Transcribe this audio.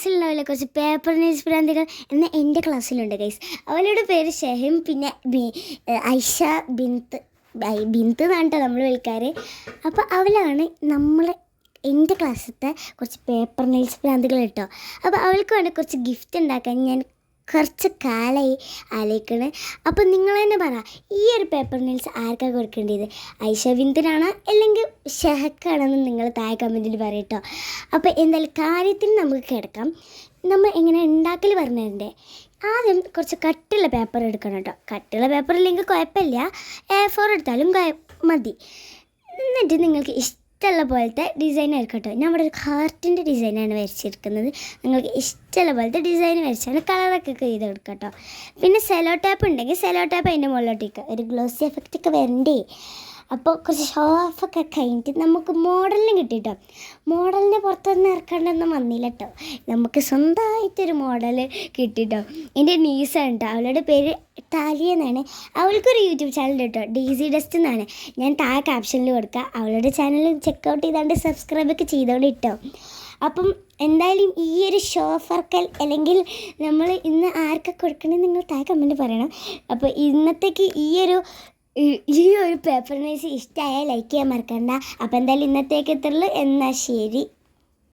ക്ലാസ്സിലുണ്ടാവില്ല കുറച്ച് paper news ഭ്രാന്തികൾ എന്ന എന്റെ ക്ലാസ്സിലുണ്ട് ഗൈസ് അവളുടെ പേര് ഷെഹിം പിന്നെ ബി- ഐഷ ബിന്ത് ബിന്ത് എന്നാണ് കേട്ടോ നമ്മൾ വിളിക്കാറ്. അപ്പോൾ അവളാണ് നമ്മൾ എന്റെ ക്ലാസ്സിലത്തെ കുറച്ച് പേപ്പർ നെയിൽസ് ഭ്രാന്തികൾ കേട്ടോ അപ്പോൾ അവൾക്ക് വേണ്ട കുറച്ച് ഗിഫ്റ്റ് ഉണ്ടാക്കാൻ ഞാൻ കുറച്ച് കാലമായി ആലോചിക്കണേ. അപ്പം നിങ്ങൾ തന്നെ പറ ഈ ഒരു പേപ്പർ നെയിൽസ് ആർക്കാണ് കൊടുക്കേണ്ടത്? ഐഷ ബിന്ദിനാണോ അല്ലെങ്കിൽ ഷെഹക്കാണെന്ന് നിങ്ങൾ താഴെ കമന്റിൽ പറയട്ടോ അപ്പോൾ എന്തായാലും കാര്യത്തിൽ നമുക്ക് കിടക്കാം. നമ്മൾ എങ്ങനെ ഉണ്ടാക്കൽ പറഞ്ഞതിന്റെ ആദ്യം കുറച്ച് കട്ടുള്ള പേപ്പർ എടുക്കണം കേട്ടോ കട്ടുള്ള പേപ്പർ ഇല്ലെങ്കിൽ കുഴപ്പമില്ല. എ ഫോർ എടുത്താലും മതി. എന്നിട്ട് നിങ്ങൾക്ക് ഇഷ്ടമുള്ള പോലത്തെ ഡിസൈൻ ആയിരിക്കട്ടോ. ഞാൻ ഇവിടെ ഒരു ഹാർട്ടിന്റെ ഡിസൈനാണ് വരച്ചിരിക്കുന്നത്. നിങ്ങൾക്ക് ഇഷ്ടമുള്ള പോലത്തെ ഡിസൈൻ വരച്ചാണ് കളറൊക്കെ ചെയ്ത് കൊടുക്കട്ടോ. പിന്നെ സെലോ ടാപ്പ് ഉണ്ടെങ്കിൽ സെലോ ടാപ്പ് അതിന്റെ മുകളിലോട്ടേക്ക് ഒരു ഗ്ലോസി എഫക്റ്റ് ഒക്കെ വരണ്ടേ? അപ്പോൾ കുറച്ച് ഷോ ഓഫ് ഒക്കെ കഴിഞ്ഞിട്ട് നമുക്ക് മോഡലിന് കിട്ടിട്ടോ. മോഡലിനെ പുറത്തൊന്നും ഇറക്കേണ്ടൊന്നും വന്നില്ല കേട്ടോ നമുക്ക് സ്വന്തമായിട്ടൊരു മോഡൽ കിട്ടിട്ടോ. എന്റെ നീസാണ് കേട്ടോ അവളുടെ പേര് ടാലിയ എന്നാണ് അവൾക്കൊരു യൂട്യൂബ് ചാനൽ കേട്ടോ. ഡി സി ഡസ്റ്റ് എന്നാണ്. ഞാൻ താഴെ ക്യാപ്ഷനിൽ കൊടുക്കുക അവളുടെ ചാനൽ ചെക്കൗട്ട് ചെയ്താണ്ട് സബ്സ്ക്രൈബ് ഒക്കെ ചെയ്തോണ്ട് ഇട്ടോ. അപ്പം എന്തായാലും ഈ ഒരു ഷോ ഫർക്കൽ അല്ലെങ്കിൽ നമ്മൾ ഇന്ന് ആർക്കൊക്കെ കൊടുക്കണമെന്ന് നിങ്ങൾ താഴെ കമന്റ് പറയണം. അപ്പോൾ ഇന്നത്തേക്ക് ഈ ഒരു ഈ- ഒരു പേപ്പർ നൈസ് ഇഷ്ടമായാൽ ലൈക്ക് ചെയ്യാൻ മറക്കണ്ട. അപ്പോൾ എന്തായാലും ഇന്നത്തേക്ക് എത്തുള്ളൂ എന്നാൽ ശരി.